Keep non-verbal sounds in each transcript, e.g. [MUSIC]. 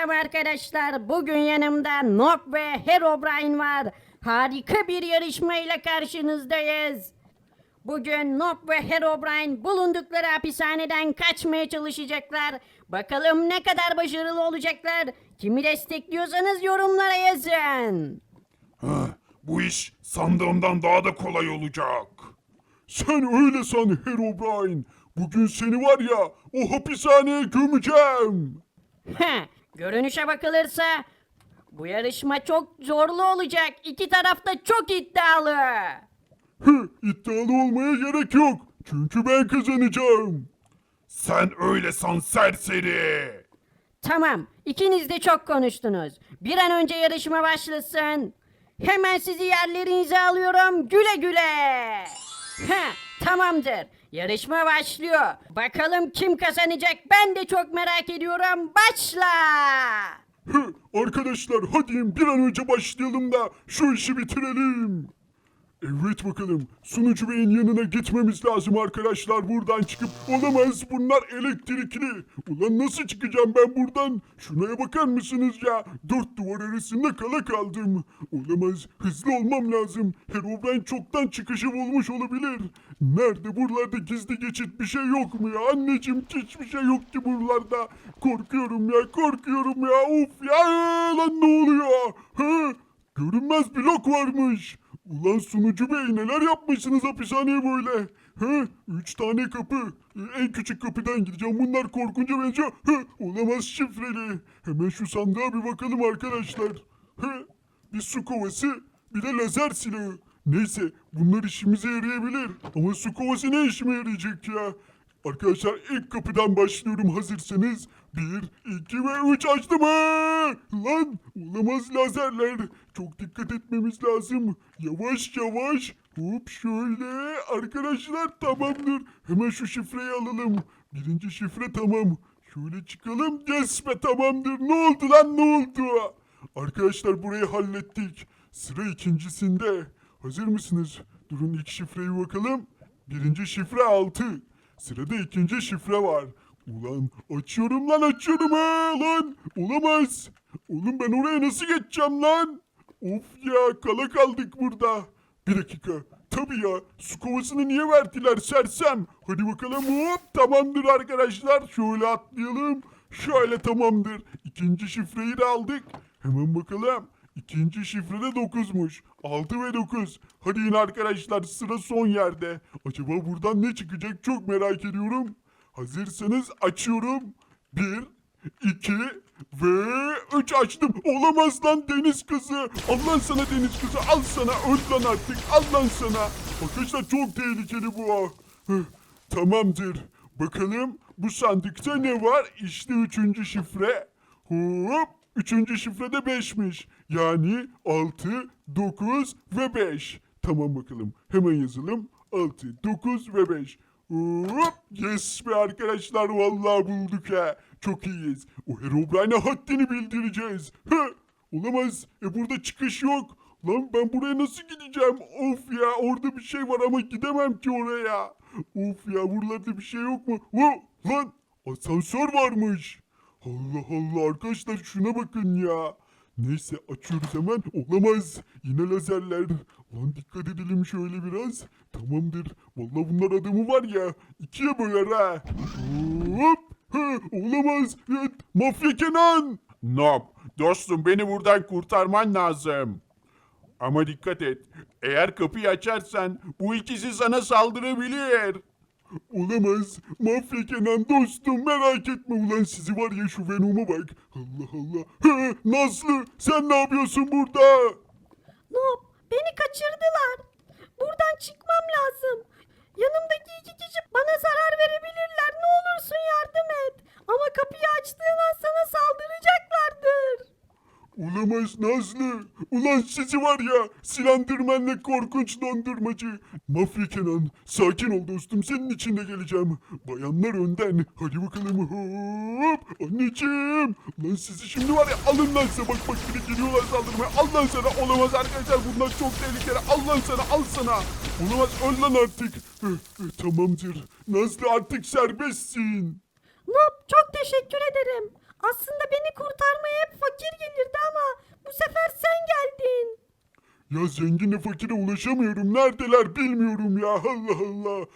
Selam arkadaşlar. Bugün yanımda Nob ve Herobrine var. Harika bir yarışmayla karşınızdayız. Bugün Nob ve Herobrine bulundukları hapishaneden kaçmaya çalışacaklar. Bakalım ne kadar başarılı olacaklar. Kimi destekliyorsanız yorumlara yazın. Bu iş sandığımdan daha da kolay olacak. Sen öyle san Herobrine. Bugün seni var ya o hapishaneye gömeceğim. Heh, görünüşe bakılırsa bu yarışma çok zorlu olacak. İki taraf da çok iddialı. Hı, iddialı olmaya gerek yok. Çünkü ben kazanacağım. Sen öyle san serseri. Tamam, ikiniz de çok konuştunuz. Bir an önce yarışma başlasın. Hemen sizi yerlerinize alıyorum. Güle güle. Heh, tamamdır. Yarışma başlıyor. Bakalım kim kazanacak? Ben de çok merak ediyorum. Başla. Hı, arkadaşlar hadi bir an önce başlayalım da şu işi bitirelim. Evet bakalım sunucu beyin yanına gitmemiz lazım arkadaşlar buradan çıkıp olamaz bunlar elektrikli. Ulan nasıl çıkacağım ben buradan? Şuraya bakar mısınız ya? Dört duvar arasında kala kaldım. Olamaz hızlı olmam lazım. Herobrine çoktan çıkışı bulmuş olabilir. Nerede buralarda gizli geçit bir şey yok mu ya? Anneciğim hiçbir şey yok ki buralarda. Korkuyorum ya korkuyorum ya of ya lan ne oluyor? Hı? Görünmez blok varmış. Ulan sunucu bey neler yapmışsınız hapishaneye böyle? Hı? Üç tane kapı. Ee, En küçük kapıdan gideceğim. Bunlar korkunca benziyor. Hı? Olamaz şifreli. Hemen şu sandığa bir bakalım arkadaşlar. Hı? Bir su kovası, bir de lazer silahı. Neyse bunlar işimize yarayabilir. Ama su kovası ne işime yarayacak ya? Arkadaşlar ilk kapıdan başlıyorum hazırsanız. Bir, iki ve üç açtım ha! Lan olamaz lazerler. Çok dikkat etmemiz lazım. Yavaş yavaş. Hop şöyle. Arkadaşlar tamamdır. Hemen şu şifreyi alalım. Birinci şifre tamam. Şöyle çıkalım. Yes tamamdır. Ne oldu lan ne oldu? Arkadaşlar burayı hallettik. Sıra ikincisinde. Hazır mısınız? Durun ilk şifreyi bakalım. Birinci şifre 6. Sırada ikinci şifre var. Ulan açıyorum lan açıyorum ha lan. Olamaz. Oğlum ben oraya nasıl geçeceğim lan? Of ya kala kaldık burada. Bir dakika. Tabii ya su kovasını niye verdiler sersem. Hadi bakalım hop tamamdır arkadaşlar. Şöyle atlayalım. Şöyle tamamdır. İkinci şifreyi de aldık. Hemen bakalım. İkinci şifre de 9'muş. 6 ve 9. Hadi yine arkadaşlar sıra son yerde. Acaba buradan ne çıkacak çok merak ediyorum. Hazırsanız açıyorum. 1, 2 ve 3 açtım. Olamaz lan deniz kızı. Al lan sana deniz kızı. Al sana öl lan artık. Al lan sana. Arkadaşlar çok tehlikeli bu. Hıh, Tamamdır. Bakalım bu sandıkta ne var? İşte üçüncü şifre. Hop. Üçüncü şifre de 5'miş. Yani 6, 9 ve 5. Tamam bakalım. Hemen yazalım. 6, 9 ve 5. Hop. Yes be arkadaşlar. Vallahi bulduk ha. Çok iyiyiz. O Herobrine'e haddini bildireceğiz. Hı. Olamaz. E burada çıkış yok. Lan ben buraya nasıl gideceğim? Of ya orada bir şey var ama gidemem ki oraya. Of ya buralarda bir şey yok mu? Wo, lan asansör varmış. Allah Allah arkadaşlar şuna bakın ya. Neyse açıyoruz hemen. Olamaz. Yine lazerler. Lan dikkat edelim şöyle biraz. Tamamdır. Vallahi bunlar adamı var ya. ikiye böler ha. Hop. Olamaz. Evet, Mafya Kenan. Nob. Dostum beni buradan kurtarman lazım. Ama dikkat et. Eğer kapıyı açarsan bu ikisi sana saldırabilir. Olamaz. Mafya Kenan dostum merak etme ulan sizi var ya şu Venom'a bak. Allah Allah. Hı, Nazlı sen ne yapıyorsun burada? Nob, beni kaçırdılar. Buradan çıkmam lazım. Yanımdaki iki kişi bana zarar verebilirler. Ne olursun yardım et. Ama kapıyı açtığın an sana saldıracaklardır. Olamaz Nazlı. Ulan sizi var ya silendirmenle korkunç dondurmacı. Mafya Kenan sakin ol dostum senin için de geleceğim. Bayanlar önden. Hadi bakalım hop. Anneciğim. Lan sizi şimdi var ya alın lan size bak bak biri geliyorlar saldırmaya. Al lan sana olamaz arkadaşlar bunlar çok tehlikeli. Al lan sana al sana. Olamaz öl lan artık. Tamamdır. Nazlı artık serbestsin. Nob, çok teşekkür ederim. Aslında beni kurtarmaya hep fakir gelirdi ama bu sefer sen geldin. Ya zenginle fakire ulaşamıyorum. Neredeler bilmiyorum ya. Allah Allah.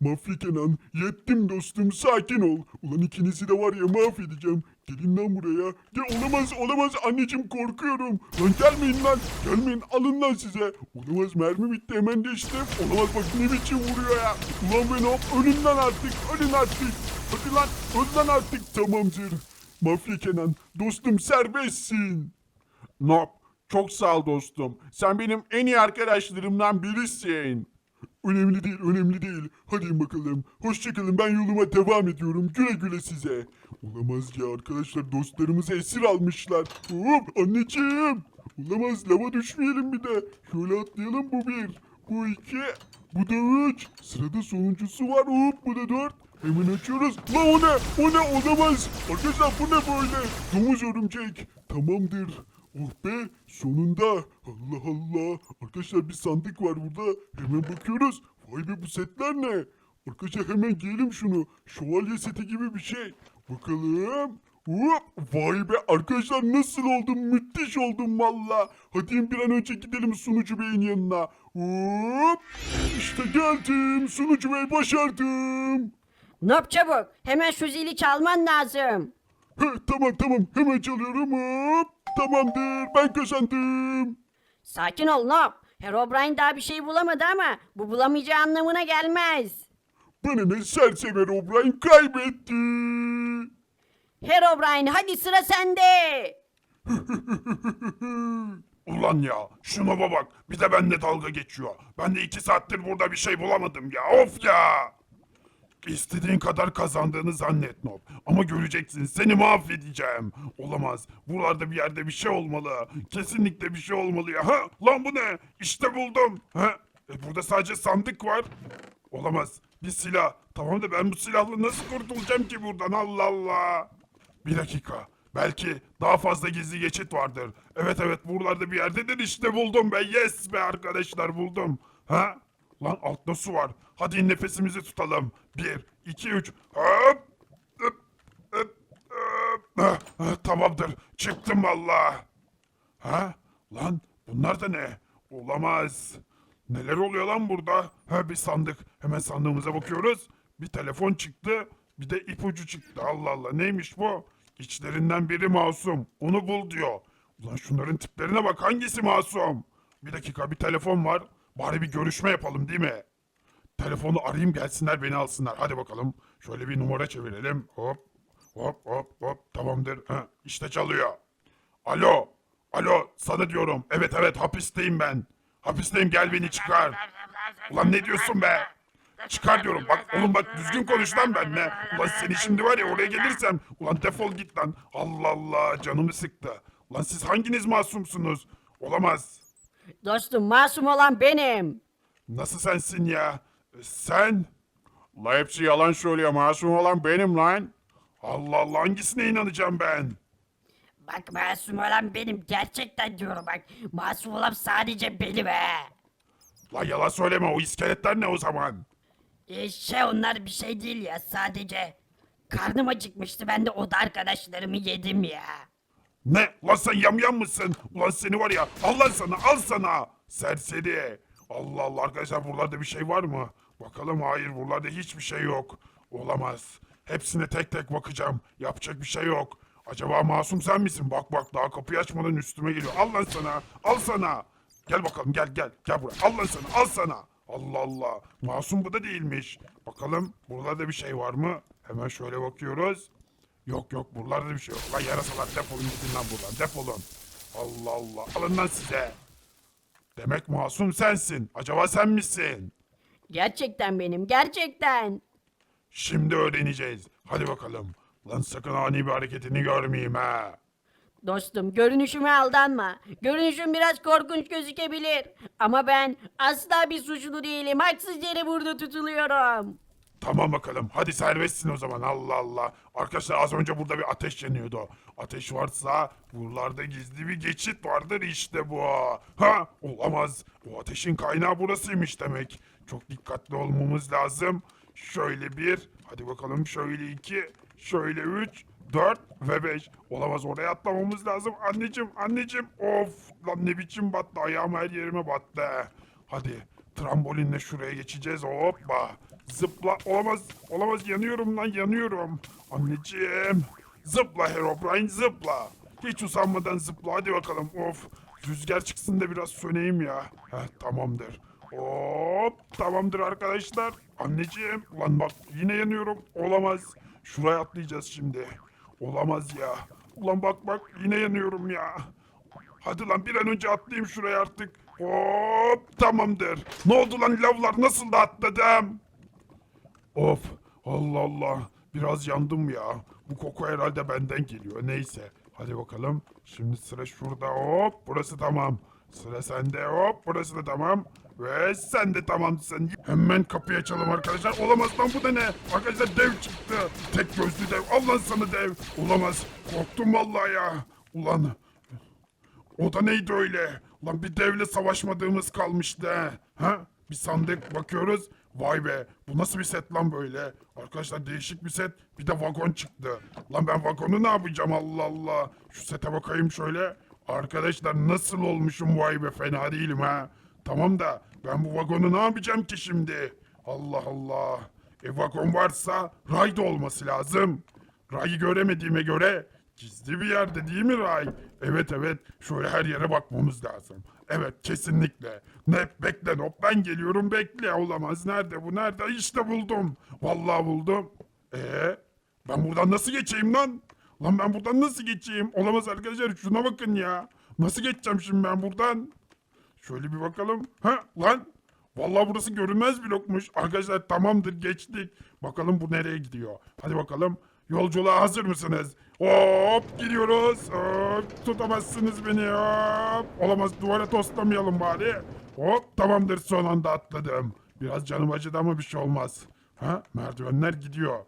Mafya Kenan, yettim dostum sakin ol. Ulan ikinizi de var ya mahvedeceğim. Gelin lan buraya. Gel olamaz olamaz anneciğim korkuyorum. Lan gelmeyin lan. Gelmeyin alın lan size. Olamaz mermi bitti hemen geçti. Olamaz bak ne biçim vuruyor ya. Ulan ben hop ölün artık ölün artık. Hadi lan öl artık tamamdır. Mafya Kenan dostum serbestsin. Nop, çok sağ ol dostum. Sen benim en iyi arkadaşlarımdan birisin. Önemli değil, önemli değil. Hadi bakalım. Hoşçakalın, ben yoluma devam ediyorum. Güle güle size. Olamaz ya arkadaşlar, dostlarımızı esir almışlar. Hop, anneciğim. Olamaz, lava düşmeyelim bir de. Şöyle atlayalım, bu bir. Bu iki. Bu da üç. Sırada sonuncusu var. Hop, bu da dört. Hemen açıyoruz. La o ne? O ne? Olamaz. Arkadaşlar bu ne böyle? Domuz örümcek. Tamamdır. Oh be sonunda. Allah Allah. Arkadaşlar bir sandık var burada. Hemen bakıyoruz. Vay be bu setler ne? Arkadaşlar hemen giyelim şunu. Şövalye seti gibi bir şey. Bakalım. Hop. Vay be arkadaşlar nasıl oldum? Müthiş oldum valla. Hadi bir an önce gidelim sunucu beyin yanına. Hop. İşte geldim. Sunucu bey başardım. Nop çabuk. Hemen şu zili çalman lazım. Heh, tamam tamam hemen çalıyorum hop. Tamamdır ben kazandım. Sakin ol Nop. Herobrine daha bir şey bulamadı ama bu bulamayacağı anlamına gelmez. Bana ne sersever O'Brien kaybetti. Herobrine hadi sıra sende. [LAUGHS] Ulan ya şuna bak bir de benimle dalga geçiyor. Ben de iki saattir burada bir şey bulamadım ya of ya. İstediğin kadar kazandığını zannet Nob. Ama göreceksin seni mahvedeceğim. Olamaz. Buralarda bir yerde bir şey olmalı. Kesinlikle bir şey olmalı ya. Ha? Lan bu ne? İşte buldum. Ha? E, burada sadece sandık var. Olamaz. Bir silah. Tamam da ben bu silahla nasıl kurtulacağım ki buradan Allah Allah. Bir dakika. Belki daha fazla gizli geçit vardır. Evet evet buralarda bir yerdedir işte buldum be. Yes be arkadaşlar buldum. Ha? Lan altta su var. Hadi nefesimizi tutalım. Bir, iki, üç. Hop. Hop. Ah, ah, Tamamdır. Çıktım valla. Ha? Lan bunlar da ne? Olamaz. Neler oluyor lan burada? Ha bir sandık. Hemen sandığımıza bakıyoruz. Bir telefon çıktı. Bir de ipucu çıktı. Allah Allah neymiş bu? İçlerinden biri masum. Onu bul diyor. Ulan şunların tiplerine bak hangisi masum? Bir dakika bir telefon var. Bari bir görüşme yapalım değil mi? Telefonu arayayım gelsinler beni alsınlar. Hadi bakalım. Şöyle bir numara çevirelim. Hop. Hop hop hop. Tamamdır. Ha, işte çalıyor. Alo. Alo sana diyorum. Evet evet hapisteyim ben. Hapisteyim gel beni çıkar. Ulan ne diyorsun be? Çıkar diyorum. Bak oğlum bak düzgün konuş lan benimle. Ulan seni şimdi var ya oraya gelirsem. Ulan defol git lan. Allah Allah canımı sıktı. Ulan siz hanginiz masumsunuz? Olamaz. Dostum masum olan benim. Nasıl sensin ya? Sen? La hepsi yalan söylüyor masum olan benim lan. Allah Allah hangisine inanacağım ben? Bak masum olan benim gerçekten diyorum bak. Masum olan sadece benim he. La yalan söyleme o iskeletler ne o zaman? E, şey onlar bir şey değil ya sadece. Karnım acıkmıştı ben de oda arkadaşlarımı yedim ya. Ne? Lan sen yamyam mısın? Ulan seni var ya al lan sana al sana. Serseri. Allah Allah arkadaşlar buralarda bir şey var mı? Bakalım hayır buralarda hiçbir şey yok. Olamaz. Hepsine tek tek bakacağım. Yapacak bir şey yok. Acaba masum sen misin? Bak bak daha kapıyı açmadan üstüme geliyor. Al lan sana. Al sana. Gel bakalım gel gel. Gel buraya. Al lan sana. Al sana. Allah Allah. Masum bu da değilmiş. Bakalım buralarda bir şey var mı? Hemen şöyle bakıyoruz. Yok yok buralarda bir şey yok. Lan yarasalar defolun gidin lan buradan defolun. Allah Allah alın lan size. Demek masum sensin. Acaba sen misin? Gerçekten benim gerçekten. Şimdi öğreneceğiz. Hadi bakalım. Lan sakın ani bir hareketini görmeyeyim ha. Dostum görünüşüme aldanma. Görünüşüm biraz korkunç gözükebilir. Ama ben asla bir suçlu değilim. Haksız yere burada tutuluyorum. Tamam bakalım. Hadi serbestsin o zaman. Allah Allah. Arkadaşlar az önce burada bir ateş yanıyordu. Ateş varsa buralarda gizli bir geçit vardır işte bu. Ha olamaz. O ateşin kaynağı burasıymış demek. Çok dikkatli olmamız lazım. Şöyle bir. Hadi bakalım şöyle iki. Şöyle üç. 4 ve 5. Olamaz oraya atlamamız lazım. Anneciğim, anneciğim. Of lan ne biçim battı. Ayağım her yerime battı. Hadi trambolinle şuraya geçeceğiz. Hoppa. Zıpla. Olamaz. Olamaz yanıyorum lan yanıyorum. Anneciğim. Zıpla Herobrine zıpla. Hiç usanmadan zıpla hadi bakalım. Of. Rüzgar çıksın da biraz söneyim ya. Heh tamamdır. Hop tamamdır arkadaşlar. Anneciğim ulan bak yine yanıyorum. Olamaz. Şuraya atlayacağız şimdi. Olamaz ya. Ulan bak bak yine yanıyorum ya. Hadi lan bir an önce atlayayım şuraya artık. Hop tamamdır. Ne oldu lan lavlar nasıl da atladım? Of Allah Allah biraz yandım ya. Bu koku herhalde benden geliyor neyse. Hadi bakalım. Şimdi sıra şurada hop burası tamam. Sıra sende hop burası da tamam. Ve sen de tamamsın. Hemen kapıyı açalım arkadaşlar. Olamaz lan bu da ne? Arkadaşlar dev çıktı. Tek gözlü dev. Allah sana dev. Olamaz. Korktum vallahi ya. Ulan o da neydi öyle? Lan bir devle savaşmadığımız kalmıştı. Ha? Bir sandık bakıyoruz. Vay be bu nasıl bir set lan böyle? Arkadaşlar değişik bir set. Bir de vagon çıktı. Lan ben vagonu ne yapacağım Allah Allah. Şu sete bakayım şöyle. Arkadaşlar nasıl olmuşum vay be fena değilim ha. Tamam da ben bu vagonu ne yapacağım ki şimdi? Allah Allah. E vagon varsa ray da olması lazım. Ray'ı göremediğime göre gizli bir yerde değil mi Ray? Evet evet şöyle her yere bakmamız lazım. Evet kesinlikle. Ne bekle hop ben geliyorum bekle olamaz. Nerede bu nerede? İşte buldum. Vallahi buldum. Ee ben buradan nasıl geçeyim lan? Lan ben buradan nasıl geçeyim? Olamaz arkadaşlar şuna bakın ya. Nasıl geçeceğim şimdi ben buradan? Şöyle bir bakalım. Ha lan. Vallahi burası görünmez blokmuş. Arkadaşlar tamamdır geçtik. Bakalım bu nereye gidiyor. Hadi bakalım. Yolculuğa hazır mısınız? Hop gidiyoruz. Hop, tutamazsınız beni. Hop. Olamaz duvara toslamayalım bari. Hop tamamdır son anda atladım. Biraz canım acıdı ama bir şey olmaz. Ha merdivenler gidiyor.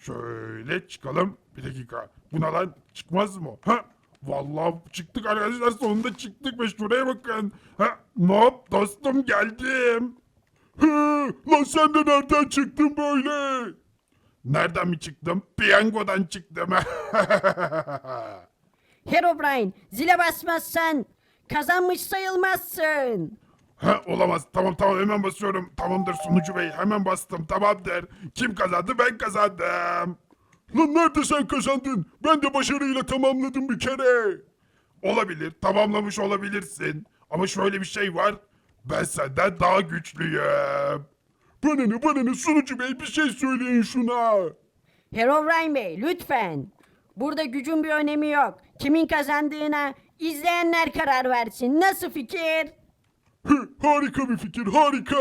Şöyle çıkalım. Bir dakika. Buna lan çıkmaz mı? Ha Vallahi çıktık arkadaşlar sonunda çıktık ve şuraya bakın. Ha, nop dostum geldim. Hı, lan sen de nereden çıktın böyle? Nereden mi çıktım? Piyangodan çıktım. [LAUGHS] Herobrine zile basmazsan kazanmış sayılmazsın. ha, olamaz. Tamam tamam hemen basıyorum. Tamamdır sunucu bey hemen bastım. Tamamdır. Kim kazandı? Ben kazandım. Lan nerede sen kazandın? Ben de başarıyla tamamladım bir kere. Olabilir. Tamamlamış olabilirsin. Ama şöyle bir şey var. Ben senden daha güçlüyüm. Bana ne bana ne sunucu bey bir şey söyleyin şuna. Herobrine Bey lütfen. Burada gücün bir önemi yok. Kimin kazandığına izleyenler karar versin. Nasıl fikir? Hı, harika bir fikir harika.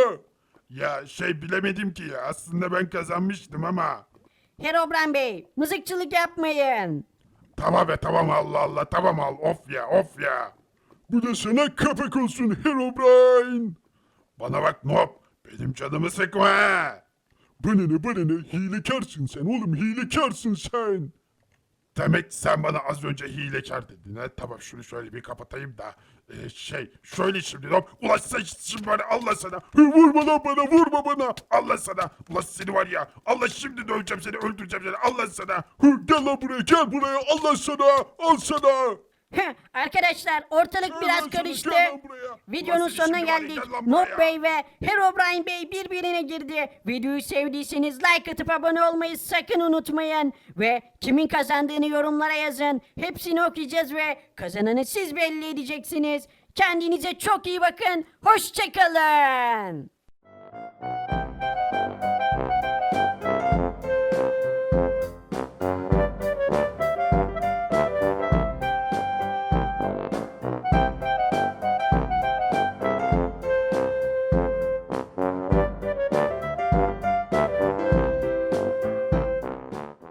Ya şey bilemedim ki ya. Aslında ben kazanmıştım ama. Herobrine Bey mızıkçılık yapmayın. Tamam be tamam Allah Allah tamam al of ya of ya. Bu da sana kapak olsun Herobrine. Bana bak Nop benim canımı sıkma. Bana ne bana ne hilekarsın sen oğlum hilekarsın sen. Demek sen bana az önce hilekar dedin ha. Tamam şunu şöyle bir kapatayım da. Ee, şey şöyle şimdi Nop. Ulan sen şimdi bana Allah sana. Vurma lan bana vurma bana. Allah sana. Ulan seni var ya. Allah şimdi döveceğim seni öldüreceğim seni. Allah sana. Hı, gel lan buraya gel buraya Allah sana al sana. Heh, Arkadaşlar ortalık Gel biraz sana, karıştı. buraya. Videonun Ulan seni sonuna şimdi var ya, geldik. gel lan buraya. Noob Bey ve Herobrine Bey birbirine girdi. Videoyu sevdiyseniz like atıp abone olmayı sakın unutmayın. Ve kimin kazandığını yorumlara yazın. Hepsini okuyacağız ve kazananı siz belli edeceksiniz. Kendinize çok iyi bakın. Hoşçakalın.